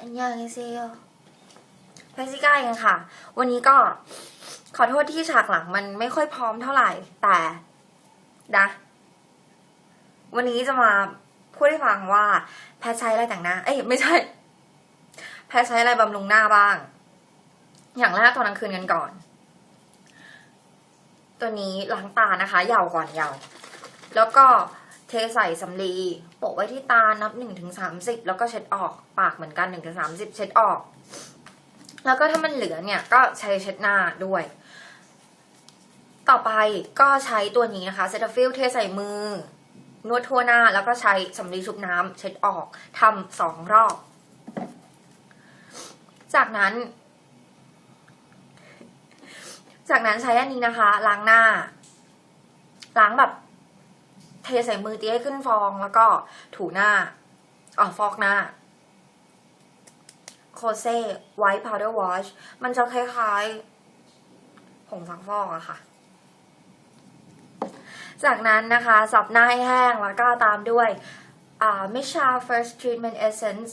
อันยังเซโยแพซิก้าเองค่ะ วันนี้ก็ขอโทษที่ฉากหลังมันไม่ค่อยพร้อมเท่าไหร่ แต่นะ วันนี้จะมาพูดให้ฟังว่า แพทใช้อะไรแต่งหน้า เอ้ยไม่ใช่ แพทใช้อะไรบำรุงหน้าบ้าง อย่างแรกตอนกลางคืนกันก่อน ตัวนี้ล้างตานะคะเหยาก่อนเหยาแล้วก็ เทใส่สำลีโปะไว้ที่ตานับหนึ่งถึงสามสิบแล้วก็เช็ดออกปากเหมือนกันหนึ่งถึงสามสิบเช็ดออก แล้วก็ถ้ามันเหลือเนี่ยก็ใช้เช็ดหน้าด้วย ต่อไปก็ใช้ตัวนี้นะคะเซตาฟิลเทใส่มือนวดทั่วหน้าแล้วก็ใช้สำลีชุบน้ำเช็ดออกทำสองรอบ จากนั้น จากนั้นใช้อันนี้นะคะ ล้างหน้า ล้างแบบ เทใส่มือตีให้ขึ้นฟองแล้วก็ถูหน้าอ๋อฟอกหน้าโคเซ่ไวท์พาวเดอร์วอชมันจะคล้ายๆผงซักฟอกอะค่ะ จากนั้นนะคะ สับหน้าให้แห้งแล้วก็ตามด้วยอ่ามิชา first treatment essence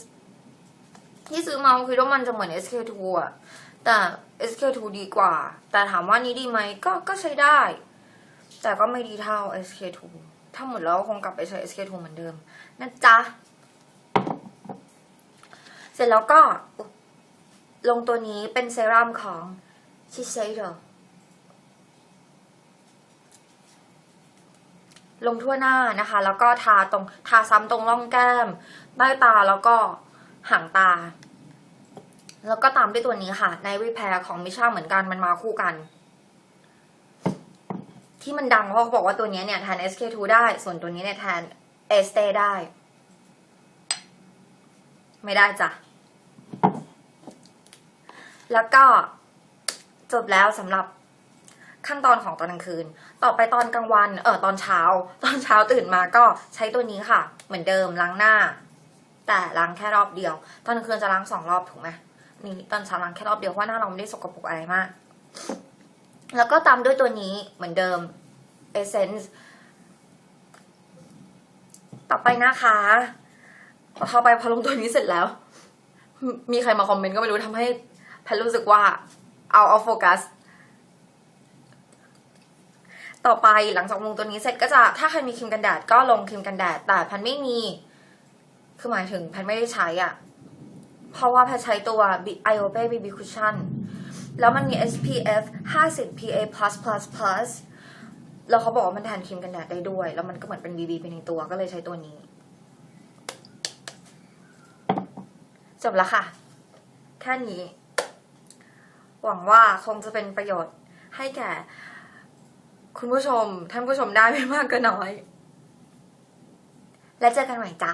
ที่ซื้อมาคือว่ามันจะเหมือน SK2 อะแต่ SK2 ดีกว่า แต่ถามว่านี้ดีไหมก็ก็ใช้ได้ แต่ก็ไม่ดีเท่า SK2 ถ้าหมดแล้วคงกลับไปใช้ SK2 เหมือนเดิมนะจ๊ะ เสร็จแล้วก็ ลงตัวนี้เป็นเซรั่มของ Shiseido ลงทั่วหน้านะคะ แล้วก็ทาตรงทาซ้ำตรงร่องแก้ม ใต้ตาแล้วก็หางตา แล้วก็ตามด้วยตัวนี้ค่ะ ในรีแพร์ของมิชาเหมือนกันมันมาคู่กัน ที่มันดังเพราะเขาบอกว่าตัวนี้เนี่ยแทน SK2 ได้ ส่วนตัวนี้เนี่ยแทน e s t e ได้ ไม่ได้จ้ะ แล้วก็จบแล้วสำหรับขั้นตอนของตอนกลางคืน ต่อไปตอนกลางวัน เออตอนเช้า ตอนเช้าตื่นมาก็ใช้ตัวนี้ค่ะ เหมือนเดิมล้างหน้า แต่ล้างแค่รอบเดียว ตอนกลางคืนจะล้างสองรอบถูกไหมนี่ตอนเช้าล้างแค่รอบเดียวเพราะหน้าเราไม่ได้สกปรกอะไรมาก แล้วก็ตามด้วยตัวนี้เหมือนเดิม Essence ต่อไปนะคะพอไปพอลงตัวนี้เสร็จแล้ว มีใครมาคอมเมนต์ก็ไม่รู้ทำให้แพทรู้สึกว่าเอาเอาโฟกัส ต่อไปหลังจากลงตัวนี้เสร็จก็จะถ้าใครมีครีมกันแดดก็ลงครีมกันแดด แต่แพนไม่มี คือหมายถึงแพนไม่ได้ใช้อะ เพราะว่าแพนใช้ตัว i o p e BB Cushion แล้วมันมี SPF 50 PA++++ แล้วเขาบอกว่ามันแทนครีมกันแดดได้ด้วย แล้วมันก็เหมือนเป็น BB ไปในตัวก็เลยใช้ตัวนี้จบแล้วค่ะ แค่นี้ หวังว่าคงจะเป็นประโยชน์ให้แก่ คุณผู้ชม ท่านผู้ชมได้ไม่มากก็น้อย และเจอกันใหม่จ้ะ